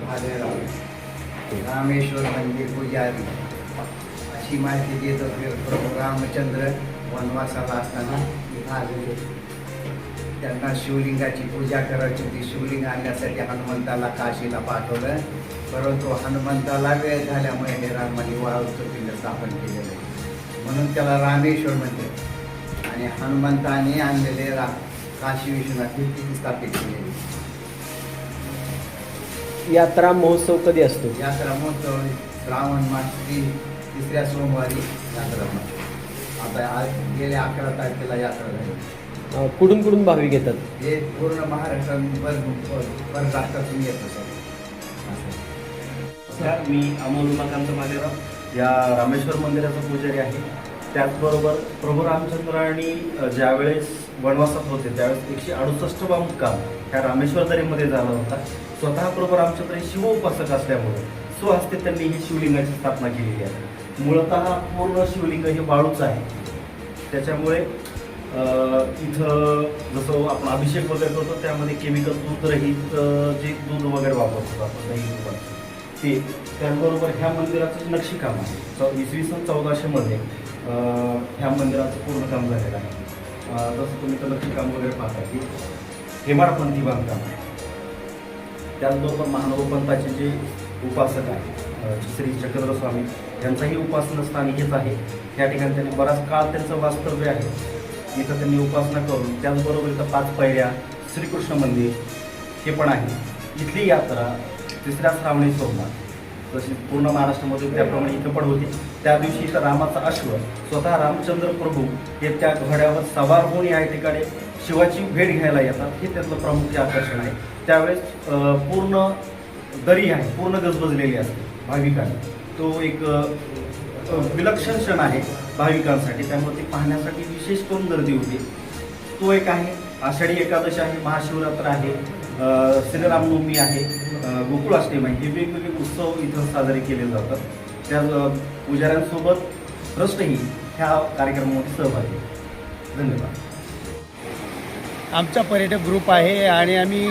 भालेराव रामेश्वर मंदिर पुजारी अशी माहिती देत होते प्रभू रामचंद्र वनवासाला असताना इथं आलेले त्यांना शिवलिंगाची पूजा करायची होती शिवलिंग आणण्यासाठी हनुमंताला काशीला पाठवलं परंतु हनुमंताला वेळ झाल्यामुळे हे रामाने वाळूचं स्थापन केलेलं आहे म्हणून त्याला रामेश्वर म्हणते आणि हनुमंताने आणलेले रा काशी विश्वनाथ तिथे स्थापित केलेली यात्रा महोत्सव कधी असतो? यात्रा महोत्सव श्रावण मास ती तिसऱ्या सोमवारी यात्रा महोत्सव आता आज गेल्या अकरा तारखेला यात्रा झाली. अं, कुठून कुठून भाविक येतात? हे पूर्ण महाराष्ट्रात परराष्ट्रातून येतं सर असं. नमस्कार मी अमोल उमाकांत मालेराव. या रामेश्वर मंदिराचा पुजारी आहे. त्याचबरोबर प्रभू रामचंद्रांनी अ, ज्यावेळेस वनवासात होते त्यावेळेस एकशे अडुसष्ट मुक्काम ह्या रामेश्वर दरीमध्ये झाला होता. स्वतः प्रभू रामचंद्र हे शिवोपासक असल्यामुळे स्वहस्ते त्यांनी ही शिवलिंगाची स्थापना केलेली आहे. मूळतः पूर्ण शिवलिंग हे वाळूच आहे. त्याच्यामुळे इथं जसं आपण अभिषेक वगैरे करतो त्यामध्ये केमिकल दूध रहित जे दूध वगैरे वापरतो आपण दही ते. त्याचबरोबर ह्या मंदिराचं नक्षीकाम आहे. चौ इसवी सन चौदाशेमध्ये ह्या मंदिराचं पूर्ण काम झालेलं आहे. जसं तुम्ही तर नक्षीकाम वगैरे पाहता की हेमाडपंथी बांधकाम आहे त्याचबरोबर महानवपंथाचे जे उपासक आहेत श्री चक्रधर स्वामी यांचंही उपासनास्थान हेच आहे. त्या ठिकाणी त्यांनी बराच काळ त्यांचं वास्तव्य आहे. इथं त्यांनी उपासना करून त्याचबरोबर इथं पाच पायऱ्या श्रीकृष्ण मंदिर हे पण आहे. इथली यात्रा तिसऱ्या श्रावणी सोमवार. तशी पूर्ण महाराष्ट्रामध्ये त्याप्रमाणे इथं पण होती. त्या दिवशी इथं रामाचा अश्व स्वतः रामचंद्र प्रभू हे त्या घोड्यावर सवार होऊन या ठिकाणी शिवाची भेट घ्यायला येतात. हे त्यातलं प्रमुख आकर्षण आहे. त्यावेळेस पूर्ण दरी आहे पूर्ण गजबजलेली असते भाविकांनी. तो एक विलक्षण क्षण आहे भाविकांसाठी. त्यामुळे ते पाहण्यासाठी विशेष करून गर्दी होती. तो एक आहे आषाढी एकादशी आहे महाशिवरात्र आहे श्रीरामनवमी आहे. गोकुळाष्टमी आहे हे वेगवेगळे उत्सव इथं साजरे केले जातात. त्या पुजाऱ्यांसोबत ट्रस्टही ह्या कार्यक्रमामध्ये सहभागी धन्यवाद. आमचा पर्यटक ग्रुप आहे आणि आम्ही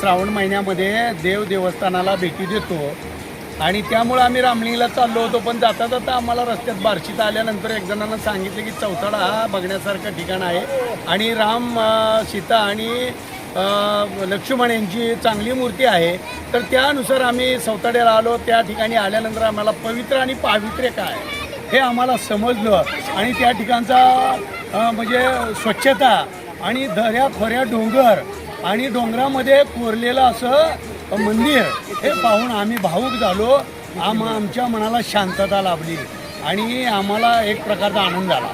श्रावण महिन्यामध्ये देव देवस्थानाला भेटी देतो. आणि त्यामुळं आम्ही रामलिंगला चाललो होतो पण जाता जाता आम्हाला रस्त्यात बार्शीत आल्यानंतर एक जणांना सांगितलं की चौथाडा हा बघण्यासारखं ठिकाण आहे. आणि राम सीता आणि लक्ष्मण यांची चांगली मूर्ती आहे. तर त्यानुसार आम्ही सौताड्याला आलो. त्या ठिकाणी आल्यानंतर आम्हाला पवित्र आणि पावित्र्य काय हे आम्हाला समजलं. आणि त्या ठिकाणचा म्हणजे स्वच्छता आणि दऱ्या खोऱ्या डोंगर आणि डोंगरामध्ये कोरलेलं असं मंदिर हे पाहून आम्ही भावूक झालो. आम आमच्या मनाला शांतता लाभली आणि आम्हाला एक प्रकारचा आनंद झाला